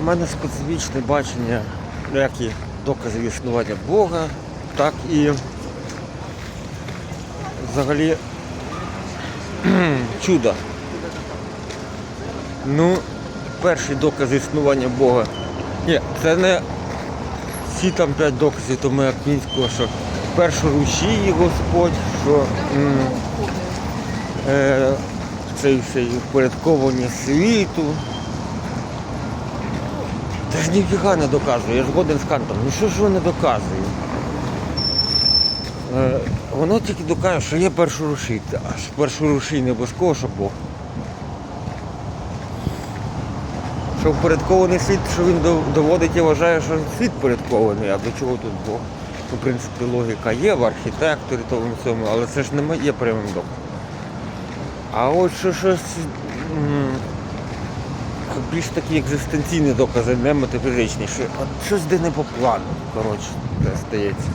У мене специфічне бачення, як і доказів існування Бога, так і взагалі чуда. Ну, перший доказ існування Бога. Ні, це не всі там п'ять доказів тому як Мінського, що першу рушій Господь, що е, це все впорядковування світу. Та ж ніфіга не доказує, я ж годен з Кантом. Ну що ж воно доказує? Е, воно тільки доказує, що є першорушій. Аж першорушій не обов'язково, що Бог. Що впорядкований світ, що він доводить і вважає, що світ впорядкований, а до чого тут Бог? В принципі, логіка є в архітекторі тому цьому, але це ж не є прямим доказом. А от що щось більш такі екзистенційні докази, не метафізичні, що от щось де не по плану, коротше, це стається.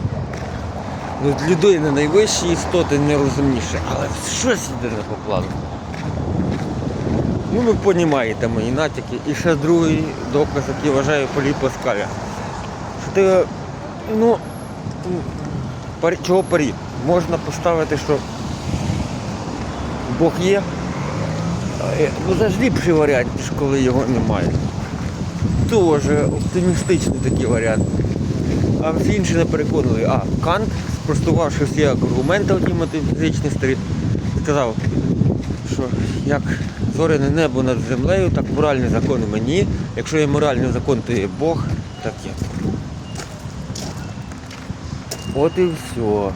Ну, з людини найвищі істоти найрозумніше, але щось йде не по плану. Ну, ви розумієте мої натяки. І ще другий доказ, який вважаю Полі Паскаля. Що ти, ну, парі, чого парі? Можна поставити, що Бог є. Е, Ну ліпший варіант, ніж коли його немає. Дуже оптимістичний такий варіант. А всі інші не переконали. А Кант, спростувавши всі аргументи старі, сказав, що як зоряне небо над землею, так моральний закон мені. Якщо є моральний закон, то є Бог, так є. От і все.